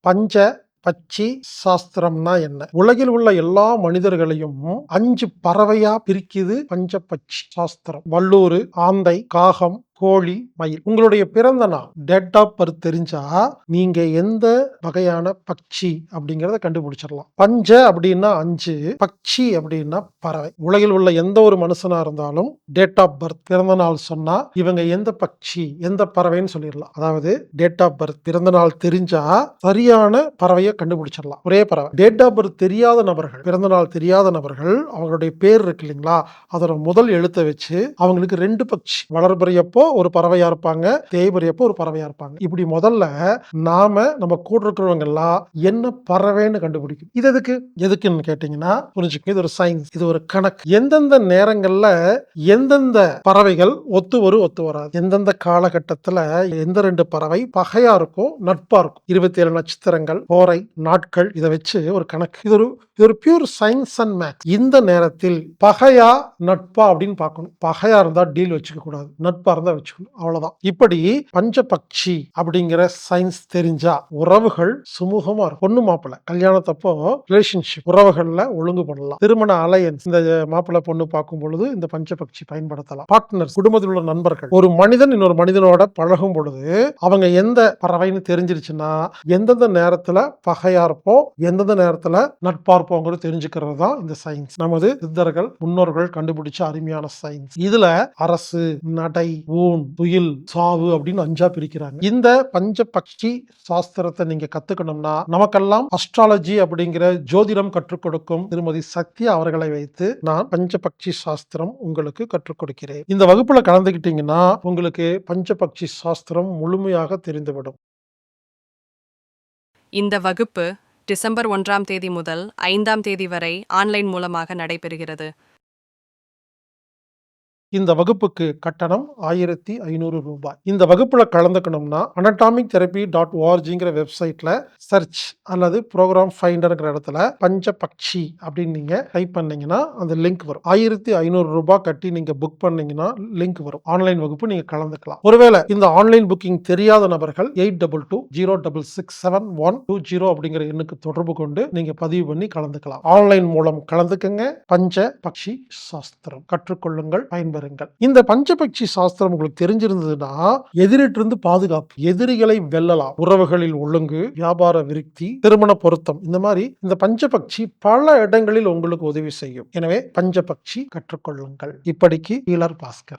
பஞ்ச பட்சி சாஸ்திரம்னா என்ன? உலகில் உள்ள எல்லா மனிதர்களையும் அஞ்சு பறவையா பிரிக்குது பஞ்ச பட்சி சாஸ்திரம். வல்லூர் ஆந்தை காகம் கோழி மயில். உங்களுடைய பிறந்த நாள். டேட் ஆஃப் பர்த் தெரிஞ்சா நீங்க எந்த வகையான பட்சி அப்படிங்கிறத கண்டுபிடிச்சிடலாம். பஞ்ச அப்படின்னா அஞ்சு பட்சி அப்படின்னா பறவை. உலகில் உள்ள எந்த ஒரு மனுஷனா இருந்தாலும் டேட் ஆஃப் பர்த் பிறந்த நாள் சொன்னா இவங்க எந்த பட்சி எந்த பறவைன்னு சொல்லிடலாம். அதாவது டேட் ஆஃப் பர்த் பிறந்த நாள் தெரிஞ்சா சரியான பறவையை கண்டுபிடிச்சிடலாம். ஒரே பறவை. டேட் ஆஃப் பர்த் தெரியாத நபர்கள் பிறந்த நாள் தெரியாத நபர்கள் அவங்களுடைய பேர் இருக்கு இல்லைங்களா? அதோட முதல் எழுத்தை வச்சு அவங்களுக்கு ரெண்டு பட்சி. வளர்பறையப்போ ஒரு பறவையா இருப்பாங்க தேய்பறியப்போ ஒரு பறவையா இருப்பாங்க. இப்படி முதல்ல நாம நம்ம கூட இருக்கிறவங்க எல்லாம் என்ன பறவைன்னு கண்டுபிடிக்கும். இது எதுக்கு? எதுக்குன்னு கேட்டீங்கன்னா புரிஞ்சுக்க இது ஒரு சயின்ஸ் இது ஒரு கணக்கு. எந்தெந்த நேரங்கள்ல எந்தெந்த பறவைகள் ஒத்து வரும் ஒத்து வராது. எந்தெந்த காலகட்டத்துல எந்த ரெண்டு பறவை பகையா இருக்கும் நட்பா இருக்கும். இருபத்தி ஏழு நட்சத்திரங்கள் போரை நாட்கள் இதை வச்சு ஒரு கணக்கு. இது ஒரு இது ஒரு பியூர் சயின்ஸ் அண்ட் மேத் இந்த நேரத்தில் பகையா நட்பா அப்படின்னு பார்க்கணும். பகையா இருந்தா டீல் வச்சுக்க கூடாது நட்பா இருந்தா வச்சுக்கணும். அவ்வளவுதான். இப்படி பஞ்சபக்ஷி அப்படிங்கிற சயின்ஸ் தெரிஞ்சா உறவுகள் சுமூகமா இருக்கும். பொண்ணு மாப்பிள்ள கல்யாணத்தப்போ ரிலேஷன்ஷிப் உறவுகள்ல ஒழுங்கு பண்ணலாம். திருமண அலையன்ஸ் இந்த மாப்பிள்ள பொண்ணு பார்க்கும் பொழுது இந்த பஞ்சபக்ஷி பயன்படுத்தலாம். பார்ட்னர்ஸ் குடும்பத்தில் உள்ள நண்பர்கள். ஒரு மனிதன் இன்னொரு மனிதனோட பழகும் பொழுது அவங்க எந்த பறவைன்னு தெரிஞ்சிருச்சுன்னா எந்தெந்த நேரத்துல பகையா இருப்போம் எந்தெந்த நேரத்துல நட்பா இருப்போங்கிறது தெரிஞ்சுக்கிறது தான் இந்த சயின்ஸ் நமது சித்தர்கள் முன்னோர்கள் கண்டுபிடிச்ச அருமையான சயின்ஸ் இதுல அரசு நடை ஊன் புயல் சாவு அப்படின்னு அஞ்சா பிரிக்கிறாங்க. இந்த பஞ்ச பக்ஷி சாஸ்திரத்தை நீங்க கத்துக்கணும்னா நமக்கெல்லாம் அஸ்ட்ராலஜி அப்படிங்கிற ஜோதிடம் கற்றுக் கொடுக்கும் திருமதி சக்தி அவர்களை வைத்து நான் பஞ்சபக்ஷி சாஸ்திரம் உங்களுக்கு கற்றுக் கொடுக்கிறேன். இந்த வகுப்புல கலந்துக்கிட்டீங்கன்னா உங்களுக்கு பஞ்சபக்ஷி சாஸ்திரம் முழுமையாக தெரிந்துவிடும். இந்த வகுப்பு டிசம்பர் ஒன்றாம் தேதி முதல் ஐந்தாம் தேதி வரை ஆன்லைன் மூலமாக நடைபெறுகிறது. இந்த வகுப்புக்கு கட்டணம் ஆயிரத்தி ஐநூறு ரூபாய். இந்த வகுப்புல கலந்துக்கணும்னா அனடாமிக் தெரப்பி டாட் ஓஆர்ஜிங்கிற வெப்சைட்ல சர்ச் அல்லது ப்ரோக்ராம் ஃபைண்டர்ங்கிற இடத்துல பஞ்ச பக்ஷி அப்படின்னு நீங்க டைப் பண்ணீங்கன்னா அந்த லிங்க் வரும். ஆயிரத்தி ஐநூறு ரூபாய் கட்டி நீங்க புக் பண்ணீங்கன்னா லிங்க் வரும். ஆன்லைன் வகுப்பு நீங்க கலந்துக்கலாம். ஒருவேளை இந்த ஆன்லைன் புக்கிங் தெரியாத நபர்கள் eight double two zero double six seven one two zero அப்படிங்கிற எண்ணுக்கு தொடர்பு கொண்டு நீங்க பதிவு பண்ணி கலந்துக்கலாம். ஆன்லைன் மூலம் கலந்துக்கங்க. பஞ்ச பக்ஷி சாஸ்திரம். கற்றுக்கொள்ளுங்கள். பயன்பெறுங்கள் இந்த பஞ்சபக்ஷி சாஸ்திரம் உங்களுக்கு தெரிஞ்சிருந்ததுன்னா எதிரிட்டிருந்து பாதுகாப்பு எதிரிகளை வெல்லலாம். உறவுகளில் ஒழுங்கு வியாபார விருத்தி திருமண பொருத்தம் இந்த மாதிரி இந்த பஞ்சபக்ஷி பல இடங்களில் உங்களுக்கு உதவி செய்யும். எனவே பஞ்சபக்ஷி கற்றுக்கொள்ளுங்கள். இப்படிக்கு ஈழர் பாஸ்கர்.